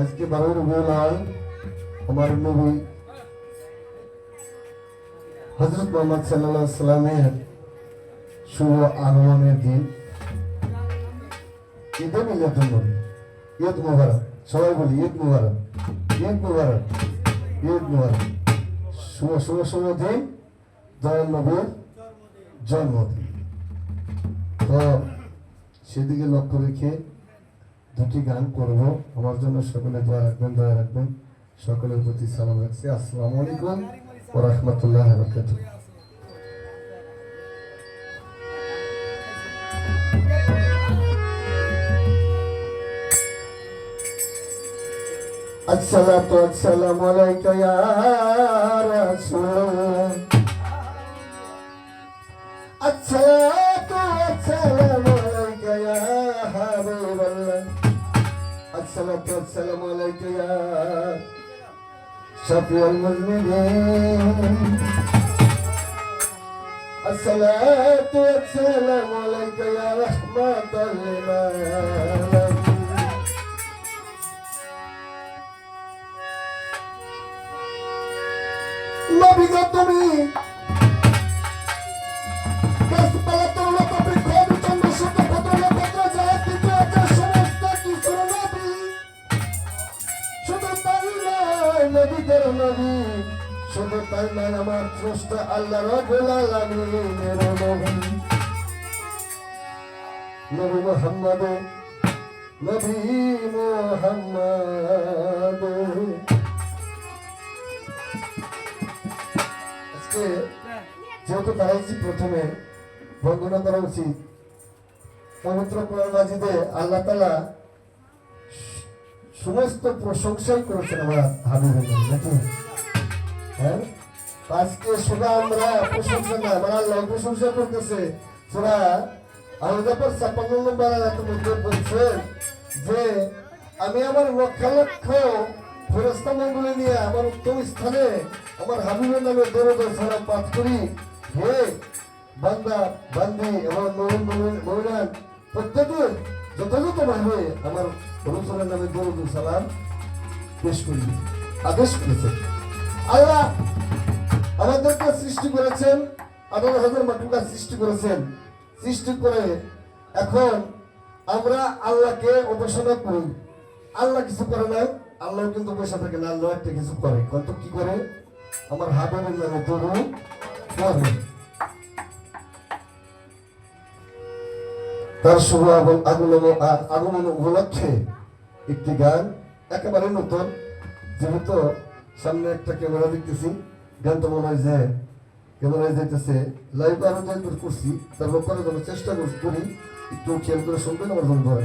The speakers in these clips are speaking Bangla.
আজকে বারোই রবিউল আওয়াল আমার নবী হজরত মোহাম্মদ সাল্লাহ সাল্লামের শুভ আগমনের দিন। ঈদে মিলাদুল নবী, ঈদ মুবারক, সবাই বলি ঈদ মুবারক ঈদ মুবারক ঈদ মুবারক। শুভ শুভ শুভ দিন, দয়াল নবীর জন্মদিন। তো সেদিকে লক্ষ্য রেখে দুটি গান করব আমার জন্য সকলে দোয়া রাখবেন দয়া রাখবেন সকলের প্রতি সালাম রাখছি আসসালামু আলাইকুম ও রহমতুল্লাহ বরকাতুহ الصلاة والسلام عليك يا رسول الله الصلاة والسلام السلام عليك يا شفيع المذنبين الصلاة والسلام عليك يا رحمة للعالمين نبي তুমি শুধু তাই নয় আমার স্রষ্টা আল্লাহ রবুল আলামিনের নবী মোহাম্মদ নবী মোহাম্মদ। আজকে যেহেতু দাঁড়াইছি প্রথমে বন্দনা করা উচিত। পবিত্র কোরআনবাজিদে আল্লাহ তালা সমস্ত প্রশংসাই করেছেন আমরা হাবিবের নামে, নাকি? হ্যাঁ? আজকে শুধু আমরা প্রশংসা না, আমরা আল্লাহ প্রশংসা করতেছে। তোরা আলাদা পর ছাপ্পান্ন নম্বর মধ্যে বলছেন যে, আমি আমার লক্ষ লক্ষ ফেরস্তা মঙ্গলে নিয়ে আমার উত্তম স্থানে আমার হাবিবের নামে দরদ সারা পাঠ করি। হে বান্দা, বান্দি এবং মরণ মহিলান প্রত্যেকে যথাযথ ভাবে আমার রসুলের নামে দরদ সালাম পেশ করি। আদেশ করেছেন আল্লাহ আমাদেরকে সৃষ্টি করেছেন আঠারো হাজার মাটুকা সৃষ্টি করেছেন। সৃষ্টি করে এখন আমরা আল্লাহকে উপাসনা করি। আল্লাহ কিছু করে না আল্লাহ কিন্তু বসে থাকে না, আল্লাহ একটা কিছু করে। কত কি করে? আমার হাবিবের নামে তরু করে তার শুভ আগম- আগমন আগমন উপলক্ষে একটি গান একেবারে নতুন, যেহেতু সামনে একটা ক্যামেরা দেখতেছি গানটা মনে হয় যে ক্যামেরায় যেতেছে লাইভ আরও যেহেতু করছি তারপর করার জন্য চেষ্টা করছি করি একটু খেয়াল করে শুনবেন আমার জন্য ধরে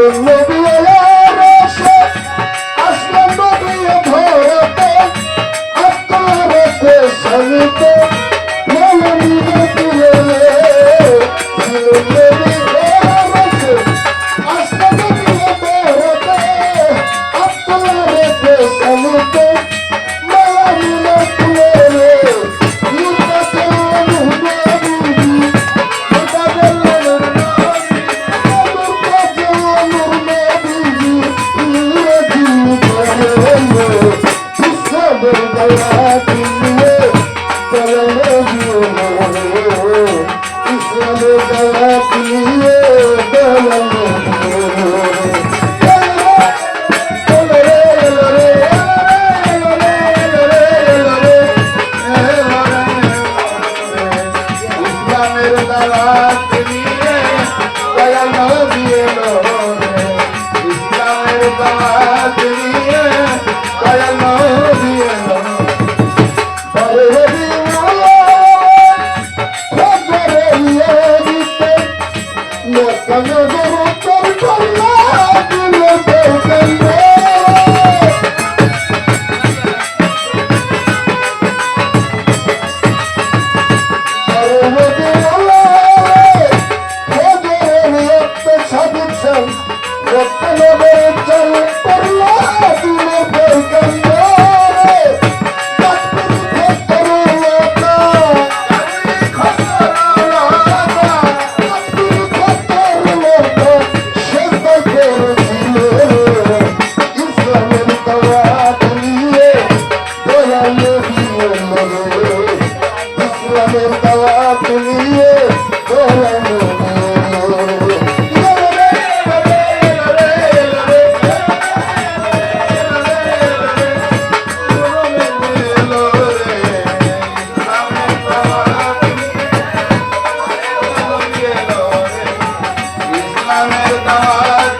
no, no. দাদা দিয়ে Bye.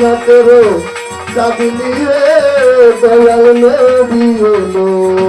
মায়া করো চাঁদনি দয়াল নবী হলো।